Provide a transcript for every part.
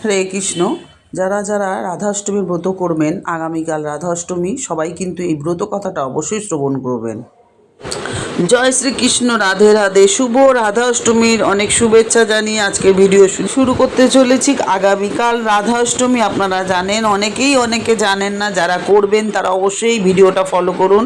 হরে কৃষ্ণ। যারা যারা রাধাষ্টমীর ব্রত করবেন, আগামীকাল রাধাষ্টমী, সবাই কিন্তু এই ব্রত কথাটা অবশ্যই শ্রবণ করবেন। জয় শ্রীকৃষ্ণ, রাধে রাধে। শুভ রাধা অষ্টমীর অনেক শুভেচ্ছা জানিয়ে আজকে ভিডিও শুরু করতে চলেছি। আগামীকাল রাধা অষ্টমী আপনারা জানেন, অনেকেই অনেকে জানেন না, যারা করবেন তারা অবশ্যই ভিডিওটা ফলো করুন।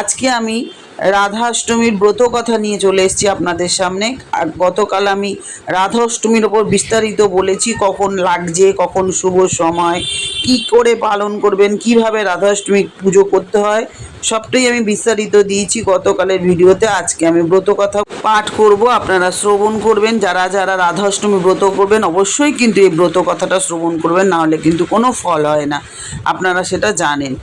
আজকে আমি রাধা অষ্টমীর ব্রত কথা নিয়ে চলে এসেছি আপনাদের সামনে। আর গতকাল আমি রাধা অষ্টমীর ওপর বিস্তারিত বলেছি, কখন লাগছে, কখন শুভ সময়, কি করে পালন করবেন, কীভাবে রাধা অষ্টমী পুজো করতে হয়, সবটাই আমি বিস্তারিত দিয়েছি গতকালের ভিডিওতে। আজকে আমি ব্রত কথা পাঠ করব, আপনারা শ্রবণ করবেন, যারা যারা রাধা অষ্টমী ব্রত করবেন, অবশ্যই কিন্তু এই ব্রত কথাটা শ্রবণ করবেন নাহলে কিন্তু কোনো ফল হয় না। আপনারা সেটা জানেন।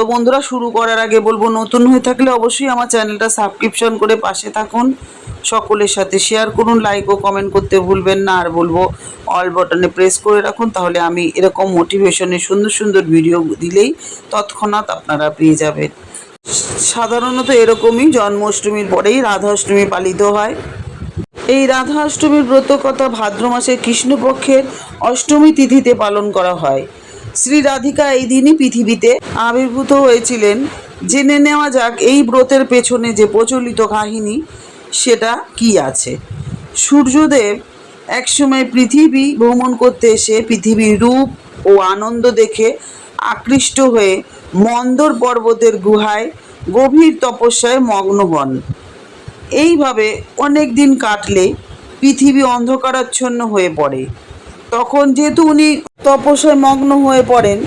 তো বন্ধুরা, শুরু করার আগে বলব, নতুন হয়ে থাকলে অবশ্যই আমার চ্যানেলটা সাবস্ক্রিপশন করে পাশে থাকুন। সকলের সাথে শেয়ার করুন লাইক ও কমেন্ট করতে ভুলবেন না। আর বলব অল বাটনে প্রেস করে রাখুন, তাহলে আমি এরকম মোটিভেশনের সুন্দর সুন্দর ভিডিও দিলেই তৎক্ষণাৎ আপনারা পেয়ে যাবেন। সাধারণত এরকমই জন্মাষ্টমীর পরেই রাধাষ্টমী পালিত হয়। এই রাধা অষ্টমীর ব্রত কথা ভাদ্র মাসের কৃষ্ণপক্ষের অষ্টমী তিথিতে পালন করা হয়। শ্রী রাধিকা এই দিনই পৃথিবীতে আবির্ভূত হয়েছিলেন। জেনে নেওয়া যাক এই ব্রতের পেছনে যে প্রচলিত কাহিনী, সেটা কি আছে? সূর্যদেব একসময় পৃথিবী ভ্রমণ করতে এসে পৃথিবীর রূপ ও আনন্দ দেখে আকৃষ্ট হয়ে মন্দর পর্বতের গুহায় গভীর তপস্যায় মগ্ন হন। এইভাবে অনেক দিন কাটলে পৃথিবী অন্ধকারাচ্ছন্ন হয়ে পড়ে। তখন যেহেতু উনি তপস্যায় মগ্ন হয়ে পড়েন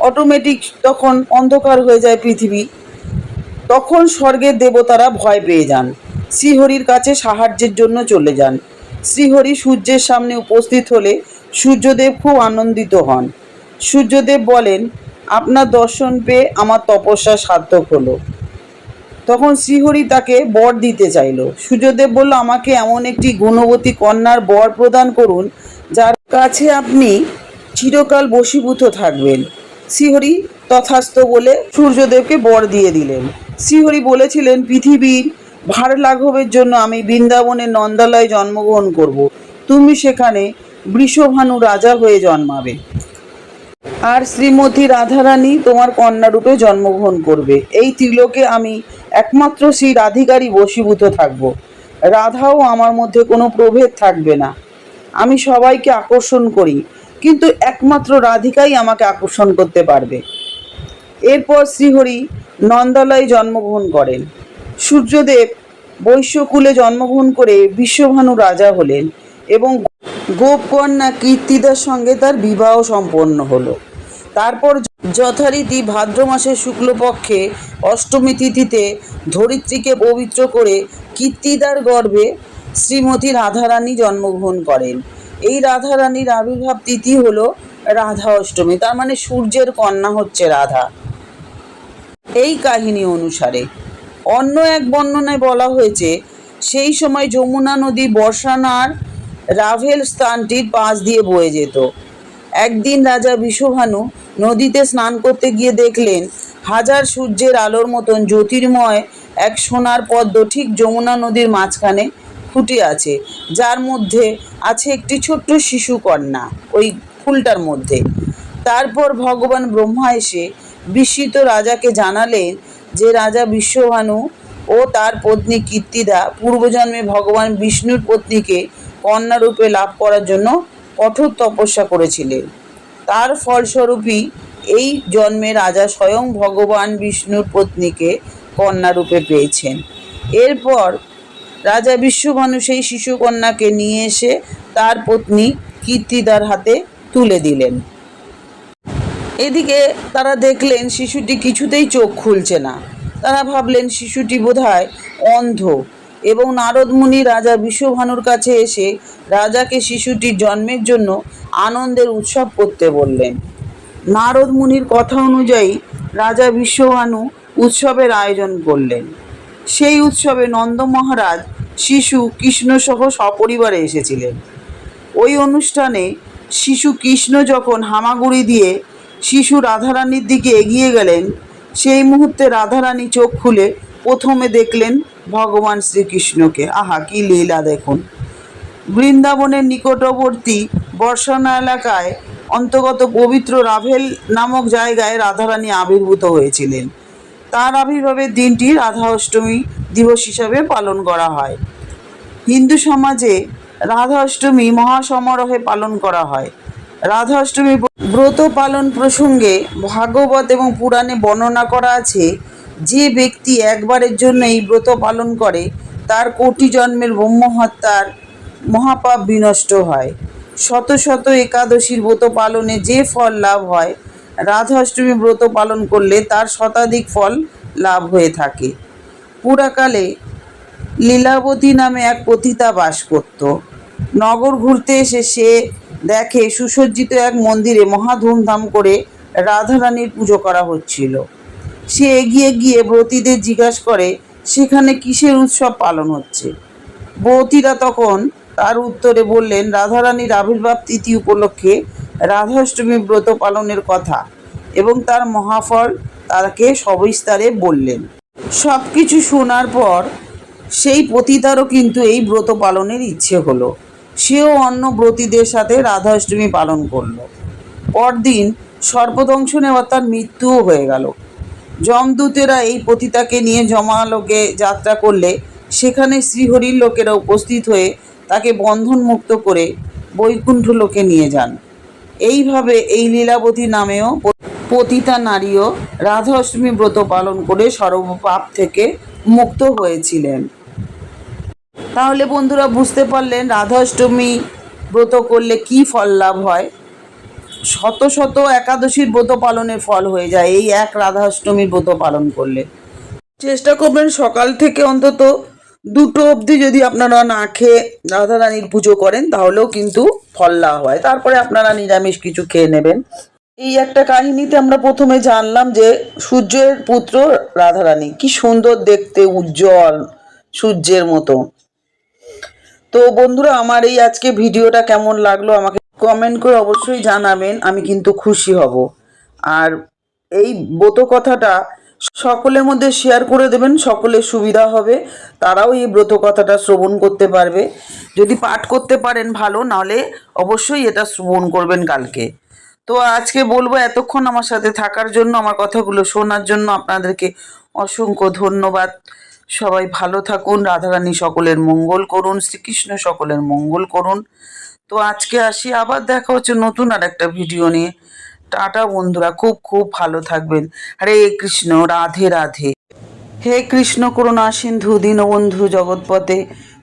অটোমেটিক তখন অন্ধকার হয়ে যায় পৃথিবী, তখন স্বর্গের দেবতারা ভয় পেয়ে যান। শ্রীহরির কাছে সাহায্যের জন্য চলে যান। শ্রীহরি সূর্যের সামনে উপস্থিত হলে সূর্যদেব খুব আনন্দিত হন। সূর্যদেব বলেন, আপনার দর্শন পেয়ে আমার তপস্যা সার্থক হলো। তখন শ্রীহরি তাকে বর দিতে চাইল। সূর্যদেব বলল, আমাকে এমন একটি গুণবতী কন্যার বর প্রদান করুন, যার কাছে আপনি চিরকাল বশীভূত থাকবেন। শ্রীহরি তথাস্থ বলে সূর্যদেবকে বর দিয়ে দিলেন। শ্রীহরি বলেছিলেন, পৃথিবীর ভার লাঘবের জন্য আমি বৃন্দাবনের নন্দালয়ে জন্মগ্রহণ করব। তুমি সেখানে বৃষভানু রাজা হয়ে জন্মাবে। আর শ্রীমতী রাধারানী তোমার কন্যারূপে জন্মগ্রহণ করবে। এই ত্রিলোকে আমি একমাত্র শ্রী রাধিকারই বশীভূত থাকব। রাধাও আমার মধ্যে কোনো প্রভেদ থাকবে না। আমি সবাইকে আকর্ষণ করি, কিন্তু একমাত্র রাধিকাই আমাকে আকর্ষণ করতে পারবে। এরপর শ্রীহরি নন্দালয়ে জন্মগ্রহণ করেন। সূর্যদেব বৈশ্যকুলে জন্মগ্রহণ করে বিশ্বভানু রাজা হলেন এবং গোপকন্যা কীর্তিদার সঙ্গে তার বিবাহ সম্পন্ন হলো। তারপর যথারীতি ভাদ্র মাসের শুক্লপক্ষে অষ্টমী তিথিতে ধরিত্রীকে পবিত্র করে কীর্তিদার গর্ভে শ্রীমতী রাধারানী জন্মগ্রহণ করেন। এই রাধারানীর আবির্ভাব তিথি হল রাধা অষ্টমী, তার মানে সূর্যের কন্যা হচ্ছে রাধা। এই কাহিনী অনুসারে অন্য এক বর্ণনায় বলা হয়েছে, সেই সময় যমুনা নদী বর্ষানার রাভেল স্থানটির পাশ দিয়ে বয়ে যেত। একদিন রাজা বিশ্বভানু নদীতে স্নান করতে গিয়ে দেখলেন, হাজার সূর্যের আলোর মতন জ্যোতির্ময় এক সোনার পদ্ম ঠিক যমুনা নদীর মাঝখানে ফুটে আছে। যার মধ্যে আছে একটি ছোট্ট শিশু কন্যা, ওই ফুলটার মধ্যে। তারপর ভগবান ব্রহ্মা এসে বিস্মিত রাজাকে জানালেন যে, রাজা বিশ্বভানু ও তার পত্নী কীর্তিদা পূর্বজন্মে ভগবান বিষ্ণুর পত্নীকে কন্যারূপে লাভ করার জন্য কঠোর তপস্যা করেছিলেন। তার ফলস্বরূপই এই জন্মে রাজা স্বয়ং ভগবান বিষ্ণুর পত্নীকে কন্যারূপে পেয়েছেন। এরপর রাজা বিশ্বভানু সেই শিশুকন্যাকে নিয়ে এসে তার পত্নী কীর্তিদার হাতে তুলে দিলেন। এদিকে তারা দেখলেন শিশুটি কিছুতেই চোখ খুলছে না। তারা ভাবলেন শিশুটি বোধহয় অন্ধ এবং নারদ মুনি রাজা বিশ্বভানুর কাছে এসে রাজাকে শিশুটির জন্মের জন্য আনন্দের উৎসব করতে বললেন। নারদ মুনির কথা অনুযায়ী রাজা বিশ্বভানু উৎসবের আয়োজন করলেন। সেই উৎসবে নন্দ মহারাজ শিশু কৃষ্ণসহ সপরিবারে এসেছিলেন। ওই অনুষ্ঠানে শিশু কৃষ্ণ যখন হামাগুড়ি দিয়ে শিশু রাধারানীর দিকে এগিয়ে গেলেন, সেই মুহূর্তে রাধারানী চোখ খুলে প্রথমে দেখলেন ভগবান শ্রীকৃষ্ণকে। আহা, কি লীলা দেখুন। বৃন্দাবনের নিকটবর্তী বর্ষানা এলাকায় অন্তর্গত পবিত্র রাভেল নামক জায়গায় রাধারানী আবির্ভূত হয়েছিলেন। তার আবির্ভাবের দিনটি রাধা অষ্টমী দিবস হিসাবে পালন করা হয়। হিন্দু সমাজে রাধা অষ্টমী মহাসমারোহে পালন করা হয়। রাধা অষ্টমী ব্রত পালন প্রসঙ্গে ভাগবত এবং পুরাণে বর্ণনা করা আছে, যে ব্যক্তি একবারের জন্য এই ব্রত পালন করে, তার কোটি জন্মের ব্রহ্মহত্যার মহাপাপ বিনষ্ট হয়। শত শত একাদশীর ব্রত পালনে যে ফল লাভ হয় রাধা অষ্টমী ব্রত পালন করলে তার শতাধিক ফল লাভ হয়ে থাকে। পুরাকালে লীলাবতী নামে এক পতিতা বাস করত। নগর ঘুরতে এসে সে দেখে সুসজ্জিত এক মন্দিরে মহা ধুমধাম করে রাধারানীর পুজো করা হচ্ছিল। সে এগিয়ে গিয়ে ব্রতীদের জিজ্ঞাসা করে, সেখানে কিসের উৎসব পালন হচ্ছে? ব্রতীরা তখন তার উত্তরে বললেন, রাধারানীর আবির্ভাব তিথি উপলক্ষে রাধাষ্টমী ব্রত পালনের কথা এবং তার মহাফল তাকে সবিস্তারে বললেন। সব কিছু শোনার পর সেই পতিতারও কিন্তু এই ব্রত পালনের ইচ্ছে হলো। সেও অন্য ব্রতীদের সাথে রাধা অষ্টমী পালন করল। পরদিন সর্পদংশনে তার মৃত্যুও হয়ে গেল। যমদূতেরা এই পতিতাকে নিয়ে জমালোকে যাত্রা করলে সেখানে শ্রীহরির লোকেরা উপস্থিত হয়ে তাকে বন্ধনমুক্ত করে বৈকুণ্ঠ লোকে নিয়ে যান। এইভাবে এই লীলাবতী নামেও পতিতা নারীও রাধা অষ্টমী ব্রত পালন করে সর্বপাপ থেকে মুক্ত হয়েছিলেন। তাহলে বন্ধুরা বুঝতে পারলেন রাধা অষ্টমী ব্রত করলে কি ফল লাভ হয়? শত শত একাদশীর ব্রত পালনের ফল হয়ে যায়, এই এক রাধা অষ্টমীর ব্রত পালন করলে। চেষ্টা করবেন সকাল থেকে অন্তত দুটো অবধি যদি আপনারা না খেয়ে রাধারানীর পুজো করেন, তাহলেও কিন্তু ফল লাভ হয়। তারপরে আপনারা নিরামিষ কিছু খেয়ে নেবেন। এই একটা কাহিনীতে আমরা প্রথমে জানলাম যে সূর্যের পুত্র রাধারানী, কি সুন্দর দেখতে, উজ্জ্বল সূর্যের মতো। তো বন্ধুরা, আমার এই আজকে ভিডিওটা কেমন লাগল আমাকে কমেন্ট করে অবশ্যই জানাবেন, আমি কিন্তু খুশি হব। আর এই ব্রত কথাটা সকলের মধ্যে শেয়ার করে দেবেন, সকলের সুবিধা হবে। তারাও এই ব্রত কথাটা শ্রবণ করতে পারবে। যদি পাঠ করতে পারেন ভালো, নাহলে অবশ্যই এটা শ্রবণ করবেন কালকে। তো আজকে বলব এতক্ষণ আমার সাথে থাকার জন্য, আমার কথাগুলো শোনার জন্য আপনাদেরকে অসংখ্য ধন্যবাদ। সবাই ভালো থাকুন, রাধারানী সকলের মঙ্গল করুন, শ্রীকৃষ্ণ সকলের মঙ্গল করুন। তো আজকে আসি, আবার দেখা হচ্ছে নতুন আর একটা ভিডিও নিয়ে। টাটা বন্ধুরা, খুব খুব ভালো থাকবেন। হরে কৃষ্ণ, রাধে রাধে। হে কৃষ্ণ করুণা সিন্ধু, দীনবন্ধু জগৎপথে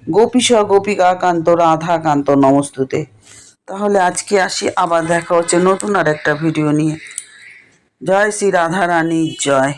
গোপীস গোপিকা কান্ত রাধা কান্ত নমস্তুতে। তাহলে আজকে আসি, আবার দেখা হচ্ছে নতুন আর একটা ভিডিও নিয়ে। জয় শ্রী রাধা রানীর জয়।